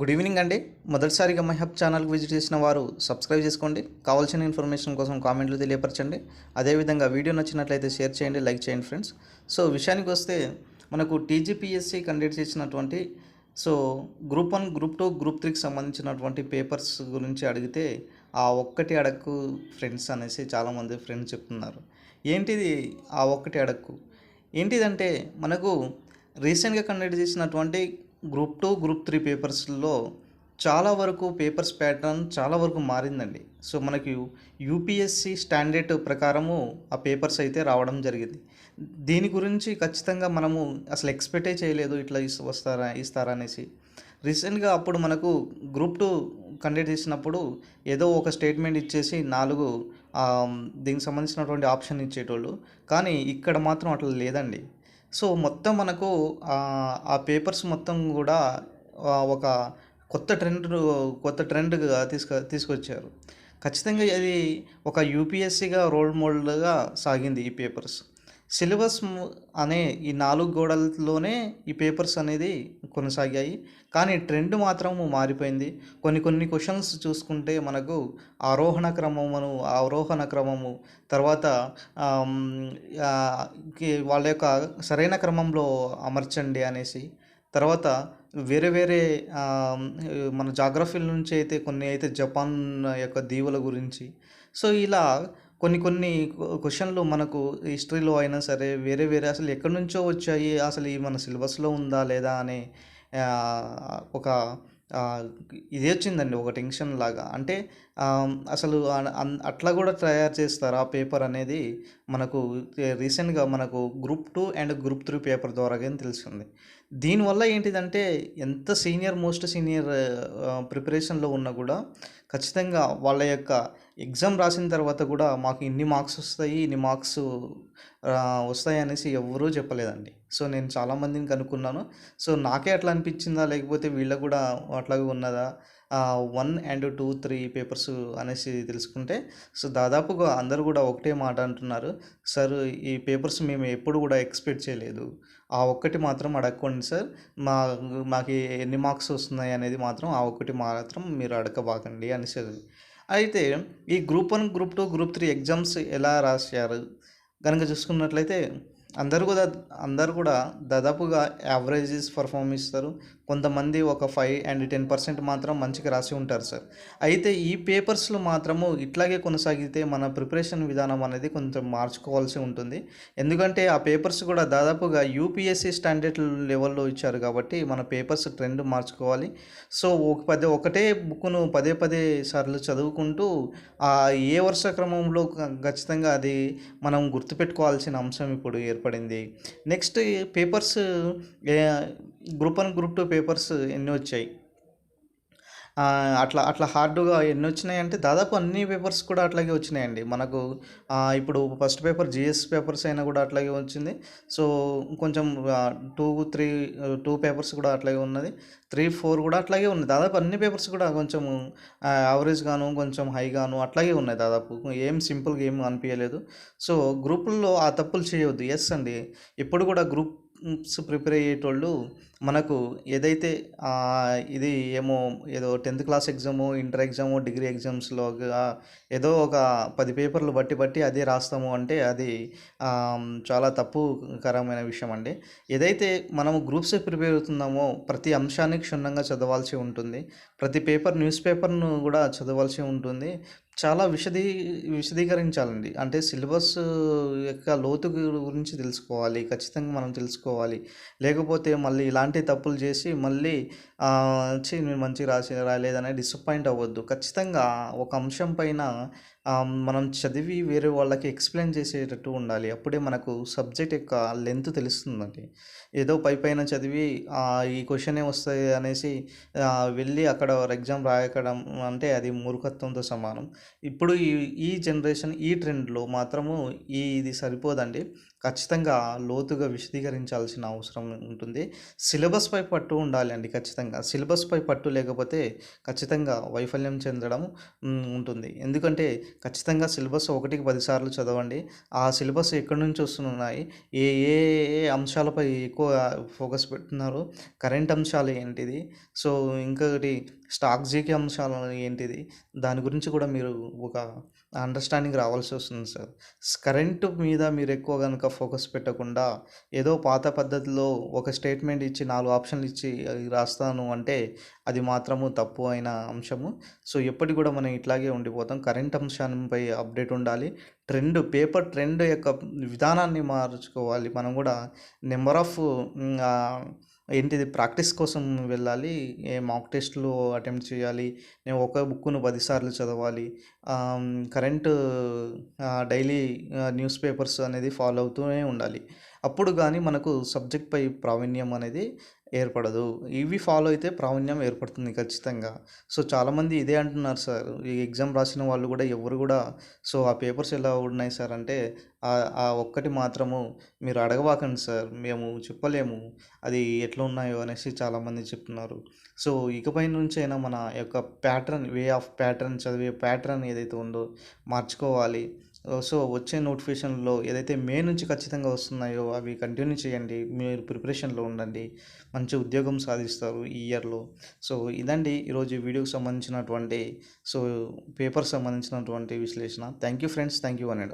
Good evening అండి. మొదటిసారిగా my hub ఛానల్కి విజిట్ చేసిన వారు సబ్స్క్రైబ్ చేసుకోండి. కావాల్సిన ఇన్ఫర్మేషన్ కోసం కామెంట్లు తెలియపరచండి. అదేవిధంగా వీడియో నచ్చినట్లయితే షేర్ చేయండి లైక్ చేయండి ఫ్రెండ్స్. సో విషయానికి వస్తే మనకు టీజీపీఎస్సీ కండక్ట్ చేసినటువంటి so group one group two group త్రీకి సంబంధించినటువంటి పేపర్స్ గురించి అడిగితే ఆ ఒక్కటి అడక్కు ఫ్రెండ్స్ అనేసి చాలామంది ఫ్రెండ్స్ చెప్తున్నారు. ఏంటిది ఆ ఒక్కటి అడక్కు? ఏంటిదంటే మనకు రీసెంట్గా కండక్ట్ చేసినటువంటి గ్రూప్ టూ గ్రూప్ త్రీ పేపర్స్లో చాలా వరకు పేపర్స్ ప్యాటర్న్ చాలా వరకు మారిందండి. సో మనకి యూపీఎస్సి స్టాండర్డ్ ప్రకారము ఆ పేపర్స్ అయితే రావడం జరిగింది. దీని గురించి ఖచ్చితంగా మనము అసలు ఎక్స్పెక్టే చేయలేదు ఇట్లా ఇస్- వస్తారా ఇస్తారా అనేసి. రీసెంట్గా అప్పుడు మనకు గ్రూప్ టూ కండక్ట్ చేసినప్పుడు ఏదో ఒక స్టేట్మెంట్ ఇచ్చేసి నాలుగు దీనికి సంబంధించినటువంటి ఆప్షన్ ఇచ్చేటోళ్ళు. కానీ ఇక్కడ మాత్రం అట్లా లేదండి. సో మొత్తం మనకు ఆ, పేపర్స్ మొత్తం కూడా ఒక కొత్త ట్రెండ్ కొత్త ట్రెండ్గా తీసుకు తీసుకొచ్చారు. ఖచ్చితంగా ఇది ఒక యూపీఎస్సీగా రోల్ మోడల్గా సాగింది ఈ పేపర్స్. సిలబస్ అనే ఈ నాలుగు గోడలలోనే ఈ పేపర్స్ అనేది కొనసాగాయి. కానీ ట్రెండ్ మాత్రం మారిపోయింది. కొన్ని కొన్ని క్వశ్చన్స్ చూసుకుంటే మనకు ఆరోహణ క్రమమును అవరోహణ క్రమము తర్వాత కి- వాళ్ళ యొక్క సరైన క్రమంలో అమర్చండి అనేసి తర్వాత వేరే వేరే మన జాగ్రఫీల నుంచి అయితే కొన్ని అయితే జపాన్ యొక్క దీవుల గురించి. సో ఇలా కొన్ని కొన్ని క్వశ్చన్లు మనకు హిస్టరీలో అయినా సరే వేరే వేరే అసలు ఎక్కడి నుంచో వచ్చాయి అసలు ఈ మన సిలబస్లో ఉందా లేదా అనే ఒక ఇది వచ్చిందండి ఒక టెన్షన్ లాగా. అంటే అసలు అన్- అట్లా కూడా తయారు చేస్తారు ఆ పేపర్ అనేది. మనకు రీసెంట్గా మనకు group two and group three paper ద్వారా కానీ తెలుస్తుంది దీనివల్ల ఏంటిదంటే ఎంత సీనియర్ మోస్ట్ సీనియర్ ప్రిపరేషన్లో ఉన్నా కూడా ఖచ్చితంగా వాళ్ళ యొక్క ఎగ్జామ్ రాసిన తర్వాత కూడా మాకు ఇన్ని మార్క్స్ వస్తాయి ఇన్ని మార్క్స్ వస్తాయి అనేసి ఎవరూ చెప్పలేదండి. సో నేను చాలామందిని కనుక్కున్నాను. సో నాకే అట్లా అనిపించిందా లేకపోతే వీళ్ళకు కూడా అట్లాగే ఉన్నదా? One and two three papers అనేసి తెలుసుకుంటే సో దాదాపుగా అందరూ కూడా ఒకటే మాట అంటున్నారు. సార్ ఈ పేపర్స్ మేము ఎప్పుడు కూడా ఎక్స్పెక్ట్ చేయలేదు. ఆ ఒక్కటి మాత్రం అడగకండి సార్. మా మాకు ఎన్ని మార్క్స్ వస్తున్నాయి అనేది మాత్రం ఆ ఒక్కటి మాత్రం మీరు అడగబాకండి అనేసి అయితే ఈ group one group two group three exams ఎలా రాశారు? కనుక చూసుకున్నట్లయితే అందరు కూడా అందరు కూడా దాదాపుగా యావరేజెస్ పర్ఫామ్ ఇస్తారు. కొంతమంది ఒక ఫైవ్ అండ్ టెన్ పర్సెంట్ మాత్రం మంచిగా రాసి ఉంటారు సార్. అయితే ఈ పేపర్స్లో మాత్రము ఇట్లాగే కొనసాగితే మన ప్రిపరేషన్ విధానం అనేది కొంచెం మార్చుకోవాల్సి ఉంటుంది. ఎందుకంటే ఆ పేపర్స్ కూడా దాదాపుగా యూపీఎస్సీ స్టాండర్డ్ లెవెల్లో ఇచ్చారు కాబట్టి మన పేపర్స్ ట్రెండ్ మార్చుకోవాలి. సో ఒక పదే ఒకటే బుక్ను పదే పదే సార్లు చదువుకుంటూ ఆ ఏ వరుస క్రమంలో ఖచ్చితంగా అది మనం గుర్తుపెట్టుకోవాల్సిన అంశం ఇప్పుడు ఏర్పడింది next papers group one group two papers ఎన్ని వచ్చాయి. అట్లా అట్లా హార్డ్గా ఎన్ని వచ్చినాయంటే దాదాపు అన్ని పేపర్స్ కూడా అట్లాగే వచ్చినాయండి. మనకు ఇప్పుడు ఫస్ట్ పేపర్ జిఎస్ పేపర్స్ అయినా కూడా అట్లాగే వచ్చింది. సో కొంచెం టూ త్రీ టూ పేపర్స్ కూడా అట్లాగే ఉన్నది. త్రీ ఫోర్ కూడా అట్లాగే ఉన్నాయి దాదాపు అన్ని పేపర్స్ కూడా కొంచెం యావరేజ్ గాను కొంచెం హై గాను అట్లాగే ఉన్నాయి దాదాపు. ఏం సింపుల్గా ఏం అనిపించలేదు సో గ్రూపుల్లో ఆ తప్పులు చేయవద్దు ఎస్ అండి. ఎప్పుడు కూడా గ్రూప్ ప్రిపేర్ అయ్యేటోళ్ళు మనకు ఏదైతే ఇది ఏమో ఏదో tenth class exam inter exam degree ఎగ్జామ్స్లో ఏదో ఒక పది పేపర్లు బట్టి బట్టి అదే రాస్తాము అంటే అది చాలా తప్పుకరమైన విషయం అండి. ఏదైతే మనము గ్రూప్స్ ప్రిపేర్ అవుతున్నామో ప్రతి అంశాన్ని క్షుణ్ణంగా చదవాల్సి ఉంటుంది. ప్రతి పేపర్ న్యూస్ పేపర్ను కూడా చదవాల్సి ఉంటుంది. చాలా విశదీ విశదీకరించాలండి. అంటే సిలబస్ యొక్క లోతు గురించి తెలుసుకోవాలి ఖచ్చితంగా మనం తెలుసుకోవాలి. లేకపోతే మళ్ళీ ఇలాంటి తప్పులు చేసి మళ్ళీ ఆ, నేను మంచిగా రాసి రాలేదనే డిసప్పాయింట్ అవ్వద్దు. ఖచ్చితంగా ఒక అంశం పైన మనం చదివి వేరే వాళ్ళకి ఎక్స్ప్లెయిన్ చేసేటట్టు ఉండాలి. అప్పుడే మనకు సబ్జెక్ట్ యొక్క లెంత్ తెలుస్తుందండి. ఏదో పై పైన చదివి ఈ క్వశ్చనే వస్తాయి అనేసి వెళ్ళి అక్కడ ఎగ్జామ్ రాయకడం అంటే అది మూర్ఖత్వంతో సమానం. ఇప్పుడు ఈ ఈ జనరేషన్ ఈ ట్రెండ్లో మాత్రము ఈ ఇది సరిపోదండి. ఖచ్చితంగా లోతుగా విశదీకరించాల్సిన అవసరం ఉంటుంది. సిలబస్పై పట్టు ఉండాలి అండి ఖచ్చితంగా సిలబస్పై పట్టు లేకపోతే ఖచ్చితంగా వైఫల్యం చెందడం ఉంటుంది. ఎందుకంటే ఖచ్చితంగా సిలబస్ ఒకటికి పదిసార్లు చదవండి. ఆ సిలబస్ ఎక్కడి నుంచి వస్తున్నాయి? ఏ ఏ ఏ అంశాలపై ఎక్కువ ఫోకస్ పెడుతున్నారు? కరెంట్ అంశాలు ఏంటిది? సో ఇంకొకటి స్టాక్ జీకే అంశాలు ఏంటిది? దాని గురించి కూడా మీరు ఒక అండర్స్టాండింగ్ రావాల్సి వస్తుంది సార్. కరెంటు మీద మీరు ఎక్కువ కనుక ఫోకస్ పెట్టకుండా ఏదో పాత పద్ధతిలో ఒక స్టేట్మెంట్ ఇచ్చి నాలుగు ఆప్షన్లు ఇచ్చి అది రాస్తాను అంటే అది మాత్రము తప్పు అయిన అంశము. సో ఎప్పటికి కూడా మనం ఇట్లాగే ఉండిపోతాం. కరెంట్ అంశాలపై అప్డేట్ ఉండాలి. ట్రెండ్ పేపర్ ట్రెండ్ యొక్క విధానాన్ని మార్చుకోవాలి. మనం కూడా నెంబర్ ఆఫ్ ఏంటిది ప్రాక్టీస్ కోసం వెళ్ళాలి ఏ మాక్ టెస్ట్లు అటెంప్ట్ చేయాలి నేను ఒక బుక్ను పదిసార్లు చదవాలి కరెంటు డైలీ న్యూస్ పేపర్స్ అనేది ఫాలో అవుతూనే ఉండాలి. అప్పుడు కానీ మనకు సబ్జెక్ట్పై ప్రావీణ్యం అనేది ఏర్పడదు. ఇవి ఫాలో అయితే ప్రావీణ్యం ఏర్పడుతుంది ఖచ్చితంగా. సో చాలామంది ఇదే అంటున్నారు సార్. ఈ ఎగ్జామ్ రాసిన వాళ్ళు కూడా ఎవరు కూడా సో ఆ పేపర్స్ ఎలా ఉన్నాయి సార్ అంటే ఆ- ఒక్కటి మాత్రము మీరు అడగవాకండి సార్. మేము చెప్పలేము. అది ఎట్లా ఉన్నాయో అనేసి చాలామంది చెప్తున్నారు. సో ఇకపై నుంచైనా మన యొక్క ప్యాటర్న్ వే ఆఫ్ ప్యాటర్న్ చదివే ప్యాటర్న్ ఏదైతే ఉందో మార్చుకోవాలి. Uh, సో వచ్చే నోటిఫికేషన్లో ఏదైతే మే నుంచి ఖచ్చితంగా వస్తున్నాయో అవి కంటిన్యూ చేయండి. మీరు ప్రిపరేషన్లో ఉండండి. మంచి ఉద్యోగం సాధిస్తారు ఈ ఇయర్లో. సో ఇదండి ఈరోజు వీడియోకి సంబంధించినటువంటి సో పేపర్ సంబంధించినటువంటి విశ్లేషణ. Thank you friends thank you అని